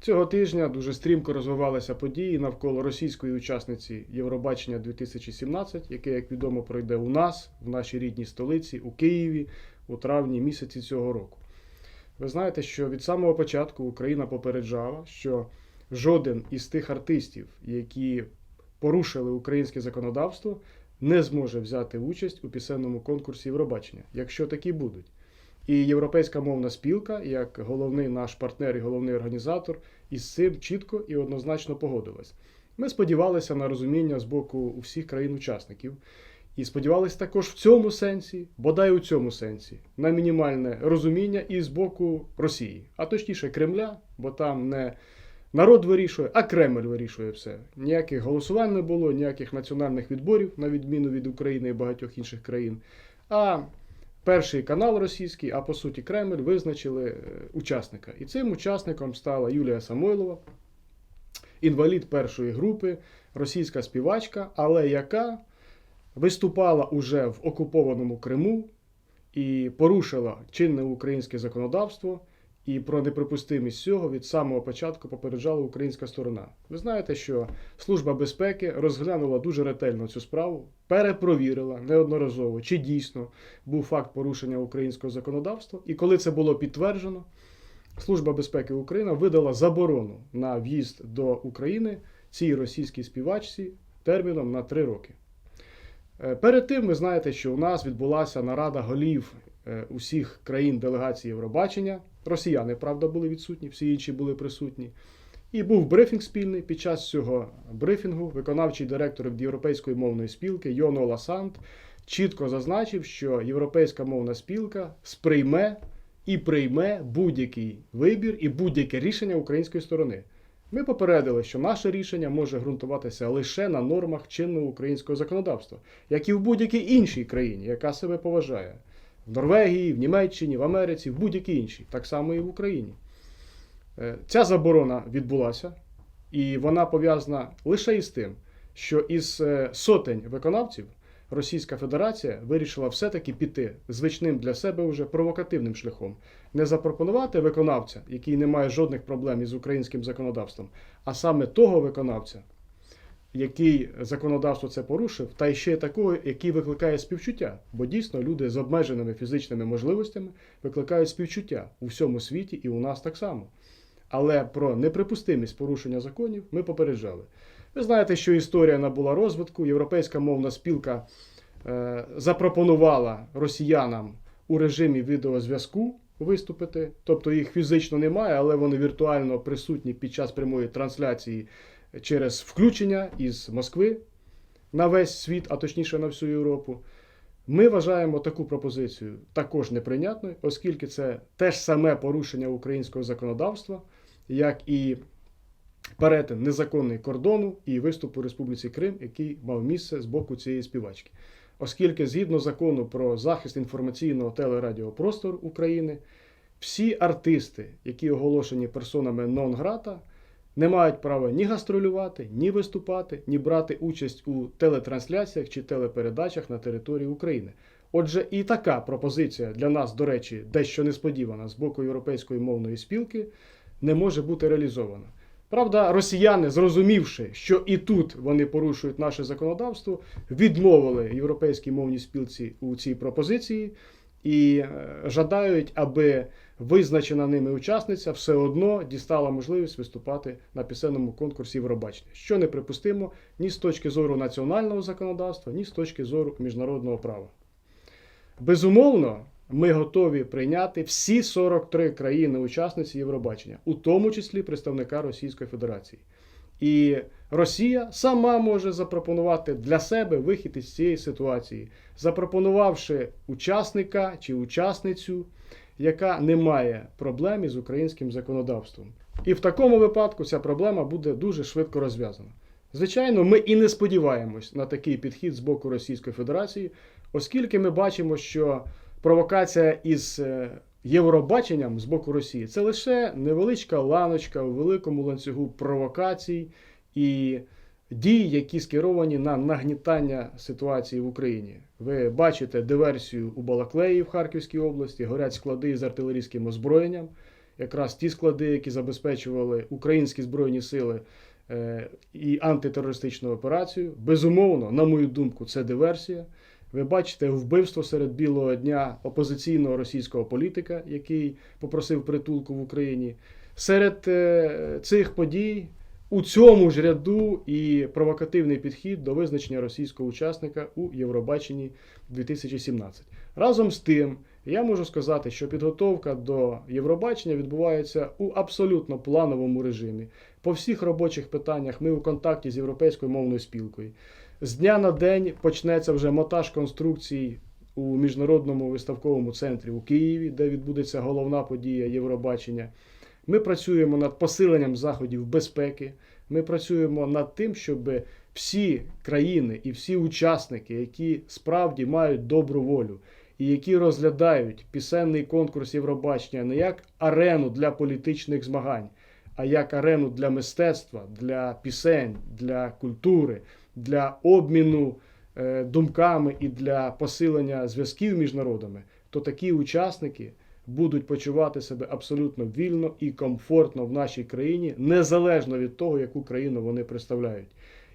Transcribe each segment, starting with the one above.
Цього тижня дуже стрімко розвивалися події навколо російської учасниці Євробачення 2017, яке, як відомо, пройде у нас, в нашій рідній столиці, у Києві у травні місяці цього року. Ви знаєте, що від самого початку Україна попереджала, що жоден із тих артистів, які порушили українське законодавство, не зможе взяти участь у пісенному конкурсі Євробачення, якщо такі будуть. І Європейська мовна спілка, як головний наш партнер і головний організатор, із цим чітко і однозначно погодилась. Ми сподівалися на розуміння з боку всіх країн-учасників. І сподівалися також в цьому сенсі, бодай у цьому сенсі, на мінімальне розуміння і з боку Росії, а точніше Кремля, бо там не народ вирішує, а Кремль вирішує все. Ніяких голосувань не було, ніяких національних відборів, на відміну від України і багатьох інших країн. А перший канал російський, а по суті Кремль, визначили е, учасника. І цим учасником стала Юлія Самойлова, інвалід першої групи, російська співачка, але яка виступала уже в окупованому Криму і порушила чинне українське законодавство. І про неприпустимість цього від самого початку попереджала українська сторона. Ви знаєте, що Служба безпеки розглянула дуже ретельно цю справу, перепровірила неодноразово, чи дійсно був факт порушення українського законодавства. І коли це було підтверджено, Служба безпеки України видала заборону на в'їзд до України цій російській співачці терміном на три роки. Е, Перед тим ви знаєте, що у нас відбулася нарада голів е, усіх країн делегації Євробачення. Росіяни, правда, були відсутні, всі інші були присутні. І був брифінг спільний. Під час цього брифінгу виконавчий директор Європейської мовної спілки Йоно Ласант чітко зазначив, що Європейська мовна спілка сприйме і прийме будь-який вибір і будь-яке рішення української сторони. Ми попередили, що наше рішення може ґрунтуватися лише на нормах чинного українського законодавства, як і в будь-якій іншій країні, яка себе поважає. В Норвегії, в Німеччині, в Америці, в будь-якій іншій, так само і в Україні. Е, Ця заборона відбулася, і вона пов'язана лише із тим, що із е, сотень виконавців Російська Федерація вирішила все-таки піти звичним для себе вже провокативним шляхом, не запропонувати виконавця, який не має жодних проблем із українським законодавством, а саме того виконавця, який законодавство це порушив, та ще й такого, який викликає співчуття. Бо дійсно люди з обмеженими фізичними можливостями викликають співчуття у всьому світі і у нас так само. Але про неприпустимість порушення законів ми попереджали. Ви знаєте, що історія набула розвитку. Європейська мовна спілка е, запропонувала росіянам у режимі відеозв'язку виступити. Тобто їх фізично немає, але вони віртуально присутні під час прямої трансляції через включення із Москви на весь світ, а точніше на всю Європу. Ми вважаємо таку пропозицію також неприйнятною, оскільки це те ж саме порушення українського законодавства, як і перетин незаконний кордону і виступ у Республіці Крим, який мав місце з боку цієї співачки. Оскільки згідно закону про захист інформаційного телерадіопростору України, всі артисти, які оголошені персонами нон-грата, не мають права ні гастролювати, ні виступати, ні брати участь у телетрансляціях чи телепередачах на території України. Отже, і така пропозиція для нас, до речі, дещо несподівана з боку Європейської мовної спілки, не може бути реалізована. Правда, росіяни, зрозумівши, що і тут вони порушують наше законодавство, відмовили європейській мовній спілці у цій пропозиції і е, жадають, аби визначена ними учасниця все одно дістала можливість виступати на пісенному конкурсі Євробачення, що неприпустимо ні з точки зору національного законодавства, ні з точки зору міжнародного права. Безумовно, ми готові прийняти всі 43 країни-учасниці Євробачення, у тому числі представника Російської Федерації. І Росія сама може запропонувати для себе вихід із цієї ситуації, запропонувавши учасника чи учасницю, яка не має проблем із українським законодавством. І в такому випадку ця проблема буде дуже швидко розв'язана. Звичайно, ми і не сподіваємось на такий підхід з боку Російської Федерації, оскільки ми бачимо, що провокація із е, Євробаченням з боку Росії це лише невеличка ланочка у великому ланцюгу провокацій і дій, які скеровані на нагнітання ситуації в Україні. Ви бачите диверсію у Балаклеї в Харківській області, горять склади з артилерійським озброєнням. якраз ті склади, які забезпечували українські збройні сили е, і антитерористичну операцію. Безумовно, на мою думку, це диверсія. Ви бачите вбивство серед білого дня опозиційного російського політика, який попросив притулку в Україні. Серед е, цих подій у цьому ж ряду і провокативний підхід до визначення російського учасника у Євробаченні 2017. Разом з тим, я можу сказати, що підготовка до Євробачення відбувається у абсолютно плановому режимі. По всіх робочих питаннях ми у контакті з Європейською мовною спілкою. З дня на день почнеться вже монтаж конструкцій у міжнародному виставковому центрі у Києві, де відбудеться головна подія Євробачення. Ми працюємо над посиленням заходів безпеки. Ми працюємо над тим, щоб всі країни і всі учасники, які справді мають добру волю і які розглядають пісенний конкурс Євробачення не як арену для політичних змагань, а як арену для мистецтва, для пісень, для культури, для обміну е, думками і для посилення зв'язків між народами, то такі учасники будуть почувати себе абсолютно вільно і комфортно в нашій країні, незалежно від того, яку країну вони представляють.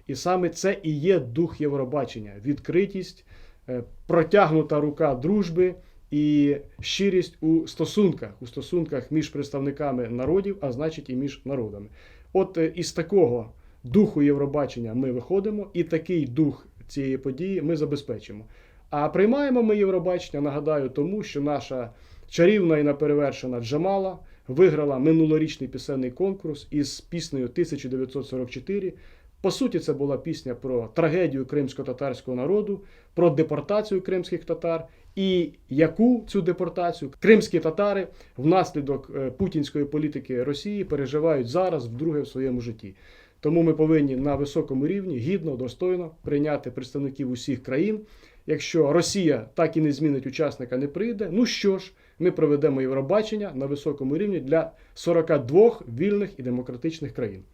І саме це і є дух Євробачення: відкритість, е, протягнута рука дружби і щирість у стосунках, у стосунках між представниками народів, а значить і між народами. От е, із такого духу Євробачення ми виходимо, і такий дух цієї події ми забезпечимо. А приймаємо ми Євробачення, нагадаю, тому що наша чарівна і наперевершена Джамала виграла минулорічний пісенний конкурс із піснею 1944. По суті, це була пісня про трагедію кримсько-татарського народу, про депортацію кримських татар, і яку цю депортацію кримські татари внаслідок е, путінської політики Росії переживають зараз вдруге в своєму житті. Тому ми повинні на високому рівні гідно, достойно прийняти представників усіх країн. Якщо Росія так і не змінить учасника, не прийде, ну що ж, ми проведемо Євробачення на високому рівні для 42 вільних і демократичних країн.